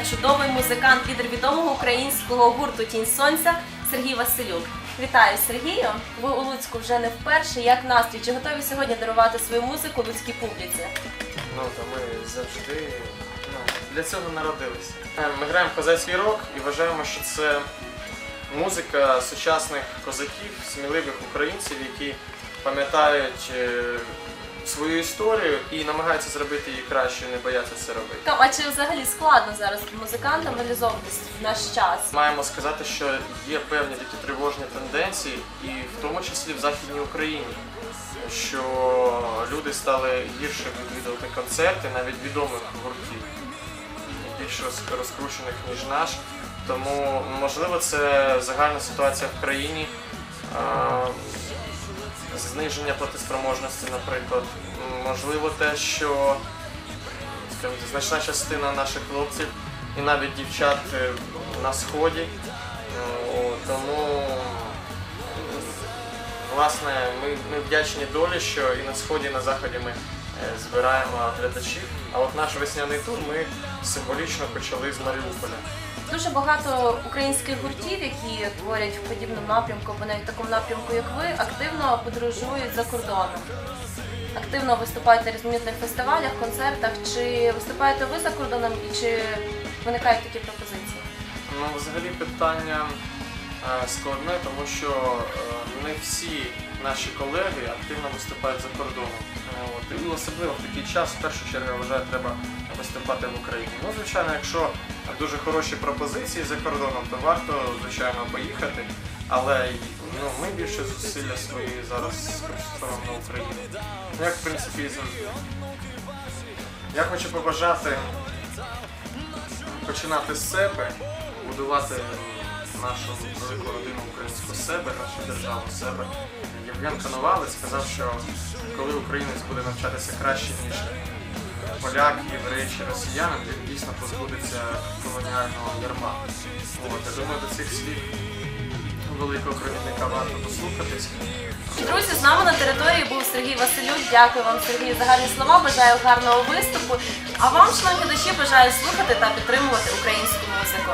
чудовий музикант, лідер відомого українського гурту Тінь Сонця Сергій Василюк. Вітаю Сергію! Ви у Луцьку вже не вперше. Як настрій? Чи готові сьогодні дарувати свою музику луцькій публіці? Ну, то ми завжди ну, для цього народилися. Е, Ми граємо козацький рок і вважаємо, що це музика сучасних козаків, сміливих українців, які пам'ятають е, свою історію і намагаються зробити її краще, не бояться це робити. А чи взагалі складно зараз музикантам реалізовуватись в наш час? Маємо сказати, що є певні такі тривожні тенденції, і в тому числі в Західній Україні, що люди стали гірше відвідувати концерти, навіть відомих гуртів, більш розкручених, ніж наш. Тому, можливо, це загальна ситуація в країні, зниження платоспроможності, наприклад. Можливо, те, що скажімо, значна частина наших хлопців і навіть дівчат е, на сході. Тому власне ми, ми вдячні долі, що і на сході, і на заході ми е, збираємо глядачів. А от наш весняний тур ми символічно почали з Маріуполя. Дуже багато українських гуртів, які творять в подібному напрямку, або навіть в такому напрямку, як ви, активно подорожують за кордоном. Активно виступають на різноманітних фестивалях, концертах. Чи виступаєте ви за кордоном і чи виникають такі пропозиції? Ну, взагалі питання е, складне, тому що е, не всі наші колеги активно виступають за кордоном. Е, От, і особливо в такий час, в першу чергу, я вважаю, треба виступати в Україні. Ну, звичайно, якщо дуже хороші пропозиції за кордоном, то варто, звичайно, поїхати. Але ну, ми більше зусилля свої зараз сконцентруємо на Україні. Ну, Як в принципі. Я хочу побажати починати з себе, будувати нашу велику родину українську себе, нашу державу себе. Євген Коновалець сказав, що коли українець буде навчатися краще, ніж поляк, єврей чи росіянин, він дійсно позбудеться колоніального ярма. От, я думаю, до цих слів великого провідника варто дослухатись. Друзі, з нами на території був Сергій Василюк. Дякую вам, Сергій, за гарні слова. Бажаю гарного виступу. А вам, шановні глядачі, бажаю слухати та підтримувати українську музику.